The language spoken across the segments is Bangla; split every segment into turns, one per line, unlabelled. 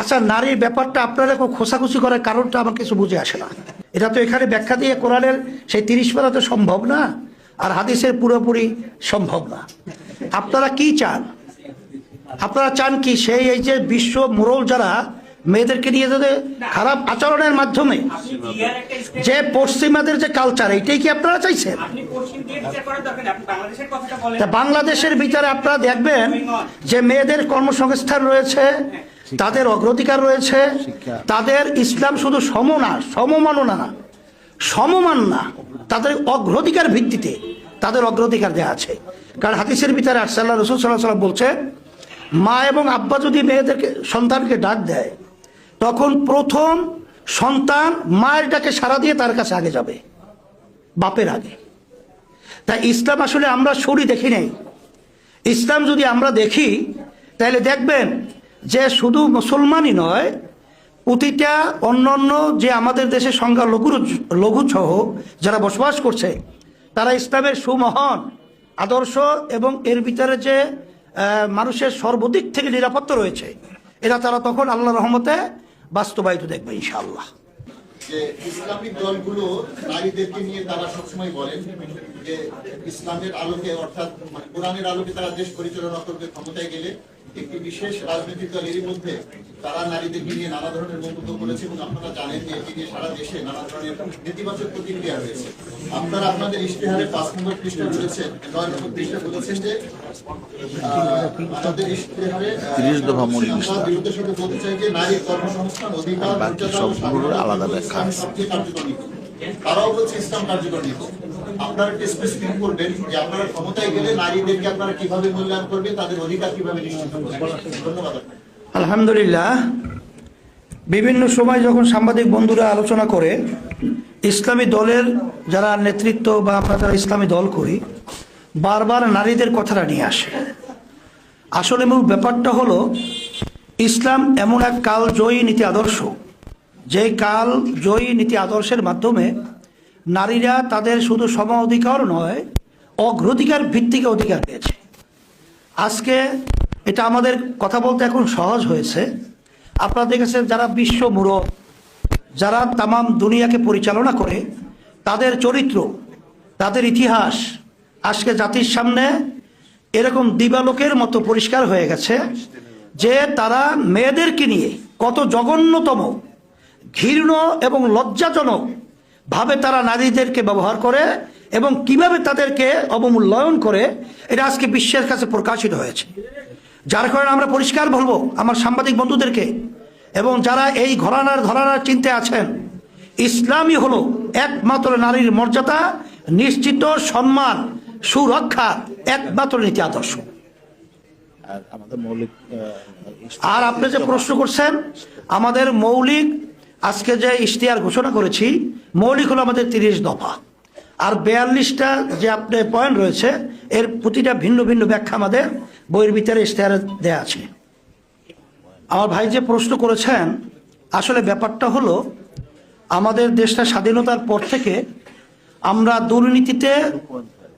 আচ্ছা নারীর ব্যাপারটা আপনারা খুব খোসাখুসি করার কারণটা আমার কিছু বুঝে আসে না। এটা তো এখানে ব্যাখ্যা দিয়ে কোরআনের সেই তিরিশ পারা তো সম্ভব না, আর হাদিসের পুরোপুরি সম্ভব না। আপনারা কি চান? আপনারা চান কি সেই এই যে বিশ্ব মোরল যারা মেয়েদেরকে নিয়ে যাতে খারাপ আচরণের মাধ্যমে যে পশ্চিমাদের যে কালচার এইটাই কি আপনারা চাইছেন?
বিচার বাংলাদেশের
ভিতরে আপনারা দেখবেন যে মেয়েদের কর্মসংস্থান রয়েছে তাদের অগ্রাধিকার রয়েছে। তাদের ইসলাম শুধু সম না সমমাননা না সমমান না তাদের অগ্রাধিকার ভিত্তিতে তাদের অগ্রাধিকার দেওয়া আছে। কারণ হাদিসের ভিতরে আরসাল্লাহ রসুল সাল্লাহ সাল্লাম বলছে মা এবং আব্বা যদি মেয়েদেরকে সন্তানকে ডাক দেয় তখন প্রথম সন্তান মায়ের ডাকে সারা দিয়ে তার কাছে আগে যাবে বাপের আগে। তাই ইসলাম আসলে আমরা সরি দেখি নাই। ইসলাম যদি আমরা দেখি তাহলে দেখবেন যে শুধু মুসলমানই নয়, প্রতিটা অন্যান্য যে আমাদের দেশে সংখ্যা লঘু লঘু সহ যারা বসবাস করছে, তারা ইসলামের সুমহান আদর্শ এবং এর ভিতরে যে মানুষের সর্বদিক থেকে নিরাপত্তা রয়েছে, এটা তারা তখন আল্লাহ রহমতে বাস্তবায়িত দেখবে ইনশাআল্লাহ।
যে ইসলামিক দলগুলো নারীদেরকে নিয়ে তারা সবসময় বলেন যে ইসলামের আলোকে অর্থাৎ মানে কোরআনের আলোকে তারা দেশ পরিচালনা করবে ক্ষমতায় গেলে একটি বিশেষ রাজনৈতিক দল এরই মধ্যে তারা নারীদেরকে নিয়ে নানা ধরনের মন্তব্য করেছে এবং আপনারা জানেন যে এটি নিয়ে সারা দেশে নানা ধরনের নেতিবাচক প্রতিক্রিয়া রয়েছে। আপনারা আপনাদের ইশতেহারে পাঁচ নম্বর পৃষ্ঠা বলেছেন নয় নম্বর পৃষ্ঠা বলেছেন যে আমাদের ইশতেহারে। বিরুদ্ধে বলতে চাই যে নারীর কর্মসংস্থান অধিকার
আলাদা ব্যাখ্যা
তারাও বলছে ইসলাম কার্যকর নীতি আপনারা একটু স্পেসিফিক করবেন যে আপনারা ক্ষমতায় গেলে নারীদেরকে আপনারা কীভাবে মূল্যায়ন করবেন, তাদের অধিকার কীভাবে নিশ্চিত ধন্যবাদ
আলহামদুলিল্লাহ, বিভিন্ন সময় যখন সাংবাদিক বন্ধুরা আলোচনা করে, ইসলামী দলের যারা নেতৃত্ব বা আমরা যারা ইসলামী দল করি, বারবার নারীদের কথাটা নিয়ে আসে। আসলে মূল ব্যাপারটা হলো, ইসলাম এমন এক কাল জয়ী নীতি আদর্শ যে কাল জয়ী নীতি আদর্শের মাধ্যমে নারীরা তাদের শুধু সম অধিকার নয়, অগ্রাধিকার ভিত্তিক অধিকার পেয়েছে। আজকে এটা আমাদের কথা বলতে এখন সহজ হয়েছে। আপনারা দেখেছেন যারা বিশ্ব মূরব যারা তামাম দুনিয়াকে পরিচালনা করে, তাদের চরিত্র, তাদের ইতিহাস আজকে জাতির সামনে এরকম দিবালোকের মতো পরিষ্কার হয়ে গেছে যে তারা মেয়েদেরকে নিয়ে কত জঘন্যতম ঘৃণ এবং লজ্জাজনক ভাবে তারা নারীদেরকে ব্যবহার করে এবং কীভাবে তাদেরকে অবমূল্যায়ন করে এটা আজকে বিশ্বের কাছে প্রকাশিত হয়েছে। যার কারণে আমরা পরিষ্কার বলব আমার সাংবাদিক বন্ধুদেরকে এবং যারা এই ঘরানার ধরানার চিন্তে আছেন ইসলামই হলো একমাত্র নারীর মর্যাদা নিশ্চিত সম্মান সুরক্ষা একমাত্র নীতি আদর্শ।
আর
আপনি যে প্রশ্ন করছেন আমাদের মৌলিক আজকে যে ইশতেহার ঘোষণা করেছি, মৌলিক হলো আমাদের তিরিশ দফা। আর বেয়াল্লিশটা যে আপনার পয়েন্ট রয়েছে, এর প্রতিটা ভিন্ন ভিন্ন ব্যাখ্যা আমাদের বইয়ের ভিতরে ইশতেহারে দেয়া আছে। আমার ভাই যে প্রশ্ন করেছেন, আসলে ব্যাপারটা হলো, আমাদের দেশটা স্বাধীনতার পর থেকে আমরা দুর্নীতিতে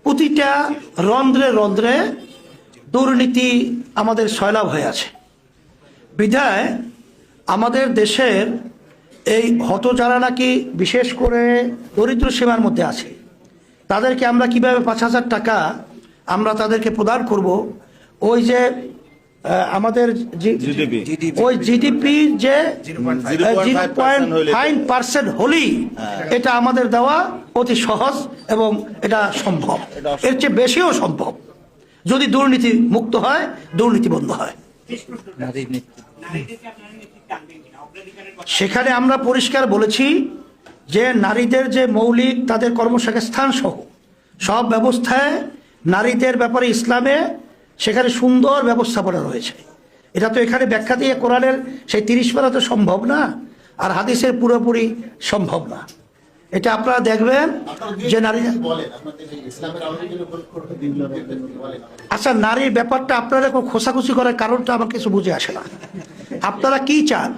প্রতিটা রন্ধ্রে রন্ধ্রে দুর্নীতি আমাদের সয়লাভ হয়ে আছে। বিধায় আমাদের দেশের এই হত যারা নাকি বিশেষ করে দরিদ্র সীমার মধ্যে আছে তাদেরকে আমরা কীভাবে পাঁচ হাজার টাকা আমরা তাদেরকে প্রদান করব? ওই যে আমাদের ওই জিডিপি যে জিরো পয়েন্ট
হলে-
পার্সেন্ট হলেই এটা আমাদের দেওয়া অতি সহজ এবং এটা সম্ভব। এর চেয়ে বেশিও সম্ভব যদি দুর্নীতি মুক্ত হয় দুর্নীতি বন্ধ হয়। সেখানে আমরা পরিষ্কার বলেছি যে নারীদের যে মৌলিক তাদের কর্মসংস্থান সহ সব ব্যবস্থায় নারীদের ব্যাপারে ইসলামে সেখানে সুন্দর ব্যবস্থাপনা রয়েছে। এটা তো এখানে ব্যাখ্যা দিয়ে কোরআনের সেই তিরিশ পারা তো সম্ভব না, আর হাদিসের পুরোপুরি সম্ভব না। এটা আপনারা দেখবেন যে নারী আচ্ছা নারীর ব্যাপারটা আপনারা খোসাখুসি করার কারণটা আমার কিছু বুঝে আসে না। আপনারা কি চান?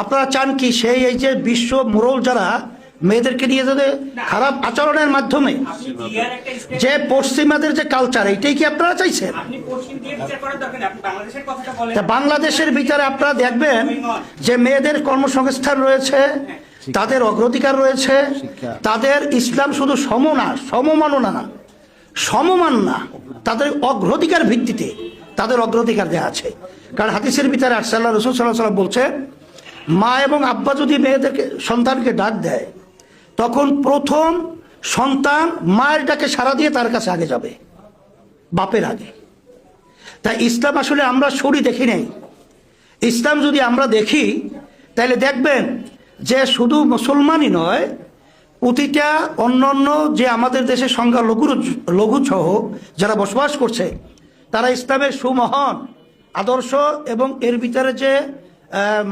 আপনারা চান কি সেই এই যে বিশ্ব মোরল যারা মেয়েদেরকে নিয়ে যাবে খারাপ আচরণের মাধ্যমে যে পশ্চিমাদের যে কালচার এইটাই কি আপনারা চাইছেন?
বাংলাদেশের
বিচারে আপনারা দেখবেন যে মেয়েদের কর্মসংস্থান রয়েছে, তাদের অগ্রাধিকার রয়েছে, তাদের ইসলাম শুধু সম না সমমাননা না, সমমান না, তাদের অগ্রাধিকার ভিত্তিতে তাদের অগ্রাধিকার দেওয়া আছে। কারণ হাদিসের ভিতরে আরসাল্লাহ রসুল সাল্লাহ সাল্লাম বলছে মা এবং আব্বা যদি মেয়েদেরকে, সন্তানকে ডাক দেয়, তখন প্রথম সন্তান মায়ের ডাকে সারা দিয়ে তার কাছে আগে যাবে। বাপের আগে। তাই ইসলাম আসলে আমরা সরি দেখি নাই। ইসলাম যদি আমরা দেখি, তাহলে দেখবেন যে শুধু মুসলমানই নয়, প্রতিটা অন্যান্য যে আমাদের দেশে সংখ্যা লঘু লঘুসহ যারা বসবাস করছে তারা ইসলামের সুমহান আদর্শ এবং এর ভিতরে যে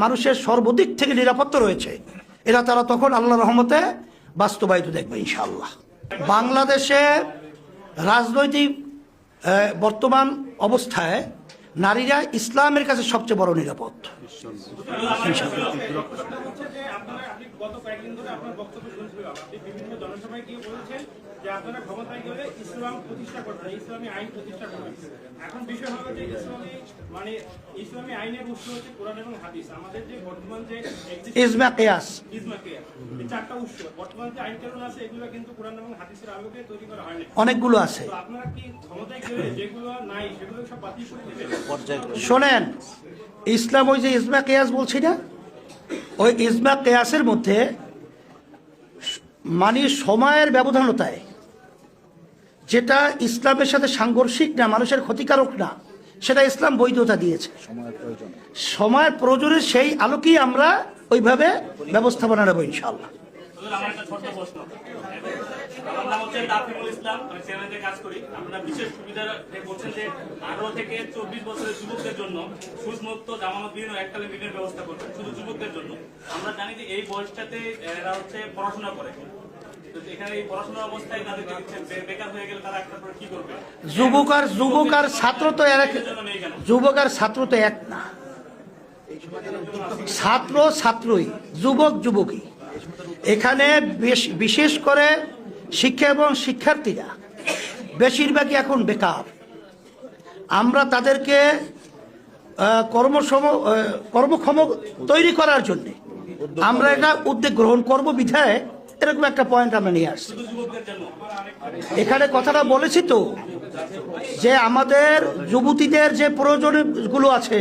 মানুষের সর্বদিক থেকে নিরাপত্তা রয়েছে এরা তারা তখন আল্লাহ রহমতে বাস্তবায়িত দেখবে ইনশাল্লাহ বাংলাদেশে রাজনৈতিক বর্তমান অবস্থায় নারীরা ইসলামের কাছে সবচেয়ে বড় নিরাপদ।
আপনি গত কয়েকদিন ধরে আপনার বক্তব্য শুনছিলাম আপনি বিভিন্ন জনসভায় গিয়ে বলেছেন যে আপনারা ক্ষমতায় গেলে ইসলাম প্রতিষ্ঠা করবেন ইসলামী আইন প্রতিষ্ঠা করবেন। এখন বিষয় হলো যে ইসলামী মানে ইসলামী আইনের উৎস হচ্ছে কোরআন এবং হাদিস। আমাদের যে বর্তমান যে
কেয়াস।
ইজমাকে এই চারটা উৎস বর্তমান যে আইন কানুন আছে এগুলো কিন্তু কোরআন এবং হাদিসের আলোকে তৈরি করা হয়নি
অনেকগুলো আছে।
তো আপনারা কি ক্ষমতায় গেলে যেগুলো নাই সেগুলো সব বাতিল করে দেবেন?
শোনেন ইসলাম ওই যে ইজমা কেয়াস বলছি না? ওই ইজমা কেয়াসের মধ্যে মানে সময়ের ব্যবধানতায় যেটা ইসলামের সাথে সাংঘর্ষিক না মানুষের ক্ষতিকারক না সেটা ইসলাম বৈধতা দিয়েছে।
সময়ের প্রয়োজন।
প্রয়োজনে সেই আলোকেই আমরা ওইভাবে ব্যবস্থাপনা নেব ইনশাল্লাহ
আমার একটা ছোট্ট প্রশ্ন আমার নাম হচ্ছে তাফিমুল ইসলাম আমি কাজ করি। বিশেষ সুবিধা বলছেন যে আঠারো থেকে চব্বিশ বছরের যুবকদের জন্য সুসমুক্ত জামানতবিহীন ও এককালীন ঋণের ব্যবস্থা করছেন শুধু যুবকদের জন্য। আমরা জানি যে এই বয়সটাতে এরা হচ্ছে পড়াশোনা করে।
যুবক আর যুবক আর ছাত্র তো যুবক আর ছাত্র তো এক না। ছাত্র ছাত্রই যুবক যুবকই। এখানে বেশ- বিশেষ করে শিক্ষা এবং শিক্ষার্থীরা বেশিরভাগই এখন বেকার। আমরা তাদেরকে কর্মসম কর্মক্ষম তৈরি করার জন্য আমরা এটা উদ্যোগ গ্রহণ করব বিধায় এরকম একটা পয়েন্ট আমরা নিয়ে আসছি। এখানে কথাটা বলেছি তো, যে আমাদের যুবতীদের যে প্রয়োজনগুলো আছে,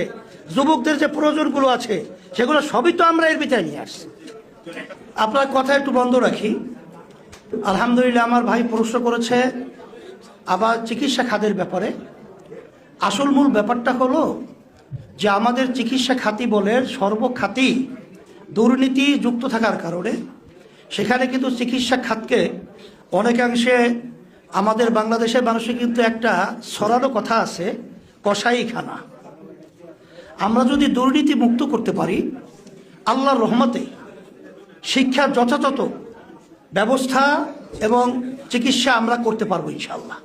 যুবকদের যে প্রয়োজনগুলো আছে, সেগুলো সবই তো আমরা এর ভিতরে নিয়ে আসছি। আপনার কথা একটু বন্ধ রাখি। আলহামদুলিল্লাহ, আমার ভাই প্রশ্ন করেছে আবার চিকিৎসা খাতের ব্যাপারে। আসল মূল ব্যাপারটা হলো যে আমাদের চিকিৎসা খাতি বলে সর্বখাতি দুর্নীতি যুক্ত থাকার কারণে সেখানে কিন্তু চিকিৎসা খাতকে অনেকাংশে আমাদের বাংলাদেশের মানুষের কিন্তু একটা সরানো কথা আছে, কসাইখানা। আমরা যদি দুর্নীতি মুক্ত করতে পারি, আল্লাহর রহমতে শিক্ষার যথাযথ ব্যবস্থা এবং চিকিৎসা আমরা করতে পারব ইনশাল্লাহ